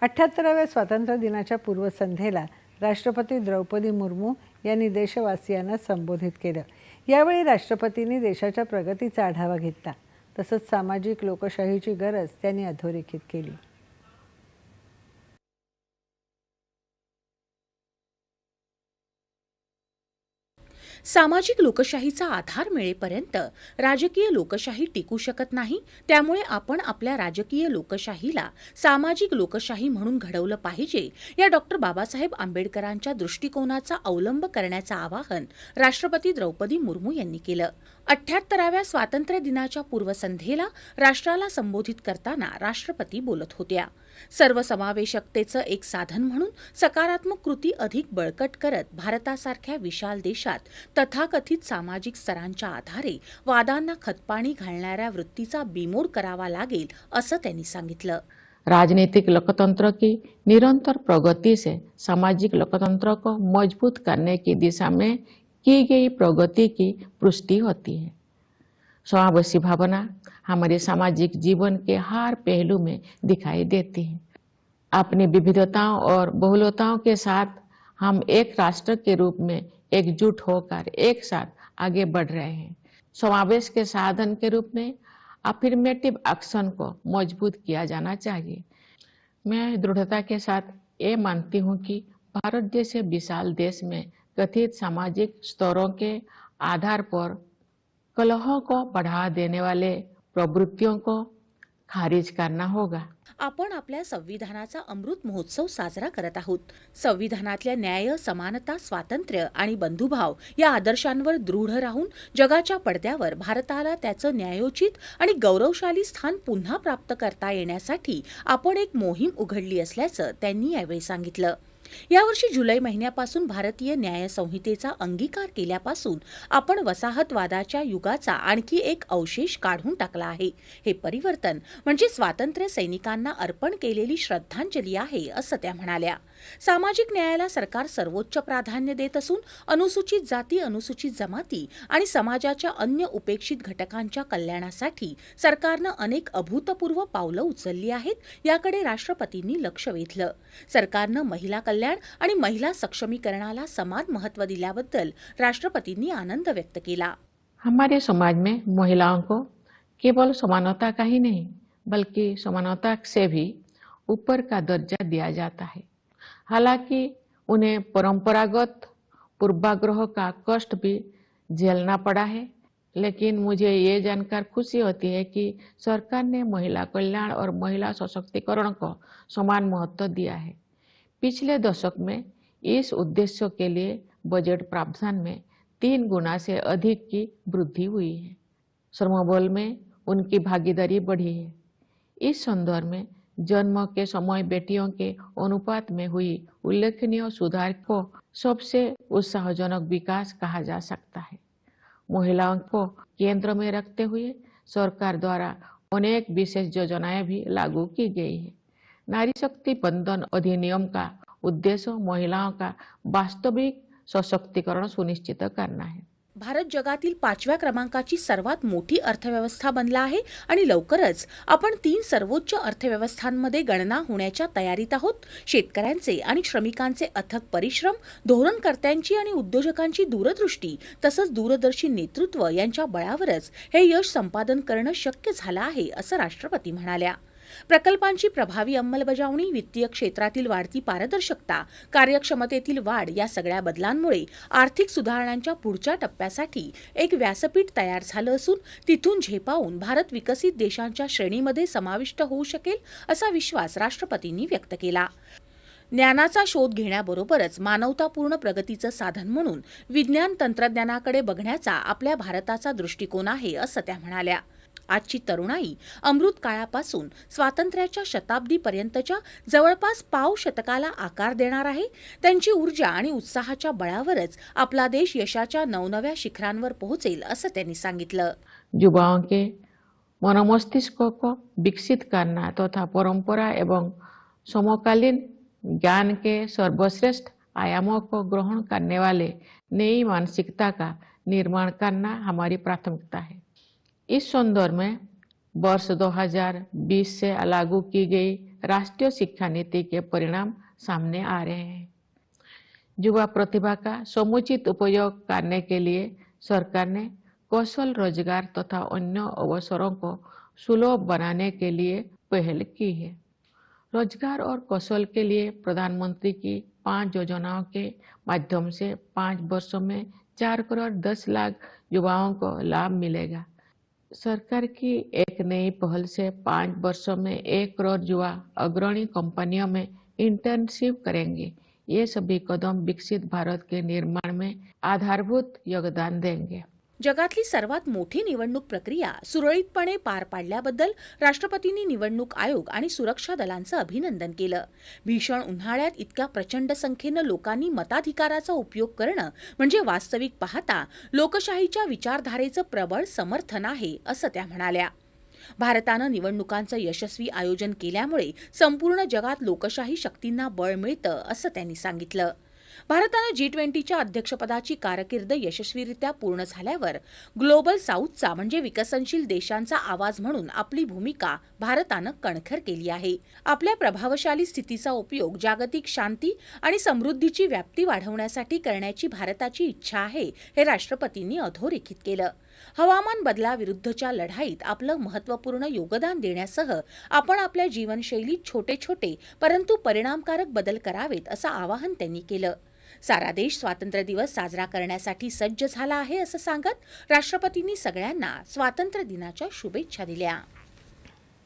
अठ्ठ्याहत्तराव्या स्वातंत्र्य दिनाच्या पूर्वसंध्येला राष्ट्रपती द्रौपदी मुर्मू यांनी देशवासियांना संबोधित केलं. यावेळी राष्ट्रपतींनी देशाच्या प्रगतीचा आढावा घेतला. तसंच सामाजिक लोकशाहीची गरज त्यांनी अधोरेखित केली. सामाजिक लोकशाहीचा आधार मिळेपर्यंत राजकीय लोकशाही टिकू शकत नाही. त्यामुळे आपण आपल्या राजकीय लोकशाहीला सामाजिक लोकशाही म्हणून घडवलं पाहिजे या डॉक्टर बाबासाहेब आंबेडकरांच्या दृष्टिकोनाचा अवलंब करण्याचं आवाहन राष्ट्रपती द्रौपदी मुर्मू यांनी केलं. अठ्ठ्याहत्तराव्या स्वातंत्र्य दिनाच्या पूर्वसंध्येला राष्ट्राला संबोधित करताना राष्ट्रपती बोलत होत्या. सर्वसमावेशकतेचं एक साधन म्हणून सकारात्मक कृती अधिक बळकट करत भारतासारख्या विशाल देशात तथाकथित सामाजिक स्तरांच्या आधारे वादांना खतपाणी घालणाऱ्या वृत्तीचा बिमोड करावा लागेल असं त्यांनी सांगितलं. राजनीतिक लोकतंत्र की निरंतर प्रगति से सामाजिक लोकतंत्र को मजबूत करने की दिशा में की गई प्रगति की पुष्टि होती है। समावेशी भावना हमारे सामाजिक जीवन के हर पहलू में दिखाई देती है। अपनी विविधताओं और बहुलताओं के साथ हम एक राष्ट्र के रूप में एकजुट होकर एक साथ आगे बढ़ रहे हैं। समावेश के साधन के रूप में अफर्मेटिव एक्शन को मज़बूत किया जाना चाहिए। मैं दृढ़ता के साथ ये मानती हूँ कि भारत जैसे विशाल देश में कथित सामाजिक स्तरों के आधार पर कलह को बढ़ा देने वाले प्रवृत्तियों को खारिज करना होगा। आपण आपल्या संविधानाचा अमृत महोत्सव साजरा करत आहोत. संविधानातल्या न्याय समानता स्वातंत्र्य आणि बंधुभाव या आदर्शांवर दृढ राहून जगाच्या पडद्यावर भारताला त्याचं न्यायोचित आणि गौरवशाली स्थान पुन्हा प्राप्त करता येण्यासाठी आपण एक मोहीम उघडली असल्याचं त्यांनी यावेळी सांगितलं. यावर्षी जुलै महिन्यापासून भारतीय न्याय संहितेचा अंगीकार केल्यापासून आपण वसाहतवादाच्या युगाचा आणखी एक अवशेष काढून टाकला आहे. हे परिवर्तन म्हणजे स्वातंत्र्य सैनिकांना अर्पण केलेली श्रद्धांजली आहे असं त्या म्हणाल्या. सामाजिक न्यायाला सरकार सर्वोच्च प्राधान्य देत असून अनुसूचित जाती अनुसूचित जमाती आणि समाजाच्या अन्य उपेक्षित घटकांच्या कल्याणासाठी सरकारनं अनेक अभूतपूर्व पावलं उचलली आहेत याकडे राष्ट्रपतींनी लक्ष वेधलं. सरकारनं महिला कल्याण आणि महिला सक्षमीकरणाला समान महत्त्व दिल्याबद्दल राष्ट्रपतींनी आनंद व्यक्त केला. हमारे समाज में महिलाओं को केवल समानता का ही नहीं बल्कि समानता से भी ऊपर का दर्जा दिया जाता है। हालाँकि उन्हें परंपरागत पूर्वाग्रह का कष्ट भी झेलना पड़ा है, लेकिन मुझे ये जानकर खुशी होती है कि सरकार ने महिला कल्याण और महिला सशक्तिकरण को समान महत्व दिया है। पिछले दशक में इस उद्देश्य के लिए बजट प्रावधान में तीन गुना से अधिक की वृद्धि हुई है। श्रमबल में उनकी भागीदारी बढ़ी है। इस संदर्भ में जन्म के समय बेटियों के अनुपात में हुई उल्लेखनीय सुधार को सबसे उत्साहजनक विकास कहा जा सकता है। महिलाओं को केंद्र में रखते हुए सरकार द्वारा अनेक विशेष योजनाएँ भी लागू की गई है। नारी शक्ति बंधन अधिनियम का उद्देश्य महिलाओं का वास्तविक सशक्तिकरण सुनिश्चित करना है। भारत जगातील पाचव्या क्रमांकाची सर्वात मोठी अर्थव्यवस्था बनला आहे आणि लवकरच आपण तीन सर्वोच्च अर्थव्यवस्थांमध्ये गणना होण्याच्या तयारीत आहोत. शेतकऱ्यांचे आणि श्रमिकांचे अथक परिश्रम धोरणकर्त्यांची आणि उद्योजकांची दूरदृष्टी तसंच दूरदर्शी नेतृत्व यांच्या बळावरच हे यश संपादन करणं शक्य झालं आहे असं राष्ट्रपती म्हणाल्या. प्रकल्पांची प्रभावी अंमलबजावणी वित्तीय क्षेत्रातील वाढती पारदर्शकता कार्यक्षमतेतील वाढ या सगळ्या बदलांमुळे आर्थिक सुधारणांच्या पुढच्या टप्प्यासाठी एक व्यासपीठ तयार झालं असून तिथून झेपावून भारत विकसित देशांच्या श्रेणीमध्ये समाविष्ट होऊ शकेल असा विश्वास राष्ट्रपतींनी व्यक्त केला. ज्ञानाचा शोध घेण्याबरोबरच मानवतापूर्ण प्रगतीचं साधन म्हणून विज्ञान तंत्रज्ञानाकडे बघण्याचा आपल्या भारताचा दृष्टिकोन आहे असं त्या म्हणाल्या. आजची तरुणाई अमृत काळापासून स्वातंत्र्याच्या शताब्दीपर्यंतच्या जवळपास पाव शतकाला आकार देणार आहे. त्यांची ऊर्जा आणि उत्साहाच्या बळावरच आपला देश यशाच्या नवनव्या शिखरांवर पोहोचेल असं त्यांनी सांगितलं. युवाओं के मनोमस्तिष्क को विकसित करना तथा परंपरा एवं समकालीन ज्ञान के सर्वश्रेष्ठ आयामों को ग्रहण करने वाले नई मानसिकता का निर्माण करना हमारी प्राथमिकता है। इस संदर्भ में वर्ष 2020 से लागू की गई राष्ट्रीय शिक्षा नीति के परिणाम सामने आ रहे हैं। युवा प्रतिभा का समुचित उपयोग करने के लिए सरकार ने कौशल रोज़गार तथा अन्य अवसरों को सुलभ बनाने के लिए पहल की है। रोज़गार और कौशल के लिए प्रधानमंत्री की पाँच योजनाओं के माध्यम से पाँच वर्षों में चार करोड़ दस लाख युवाओं को लाभ मिलेगा। सरकार की एक नई पहल से पाँच वर्षों में एक करोड़ युवा अग्रणी कंपनियों में इंटर्नशिप करेंगे। ये सभी कदम विकसित भारत के निर्माण में आधारभूत योगदान देंगे। जगातली सर्वात मोठी निवडणूक प्रक्रिया सुरळीतपणे पार पाडल्याबद्दल राष्ट्रपतींनी निवडणूक आयोग आणि सुरक्षा दलांचं अभिनंदन केलं. भीषण उन्हाळ्यात इतक्या प्रचंड संख्येनं लोकांनी मताधिकाराचा उपयोग करणं म्हणजे वास्तविक पाहता लोकशाहीच्या विचारधारेचं प्रबळ समर्थन आहे असं त्या म्हणाल्या. भारतानं निवडणुकांचं यशस्वी आयोजन केल्यामुळे संपूर्ण जगात लोकशाही शक्तींना बळ मिळतं असं त्यांनी सांगितलं. भारतानं जी ट्वेंटीच्या अध्यक्षपदाची कारकीर्द यशस्वीरित्या पूर्ण झाल्यावर ग्लोबल साऊथचा म्हणजे विकसनशील देशांचा आवाज म्हणून आपली भूमिका भारतानं कणखर केली आहे. आपल्या प्रभावशाली स्थितीचा उपयोग जागतिक शांती आणि समृद्धीची व्याप्ती वाढवण्यासाठी करण्याची भारताची इच्छा आहे हे राष्ट्रपतींनी अधोरेखित केलं. हवामान बदलाविरुद्धच्या लढाईत आपलं महत्त्वपूर्ण योगदान देण्यासह आपण आपल्या जीवनशैलीत छोटे छोटे परंतु परिणामकारक बदल करावेत असं आवाहन त्यांनी केलं. सारा देश स्वातंत्र्य दिवस साजरा करण्यासाठी सज्ज झाला आहे असं सांगत राष्ट्रपतींनी सगळ्यांना स्वातंत्र्य दिनाच्या शुभेच्छा दिल्या.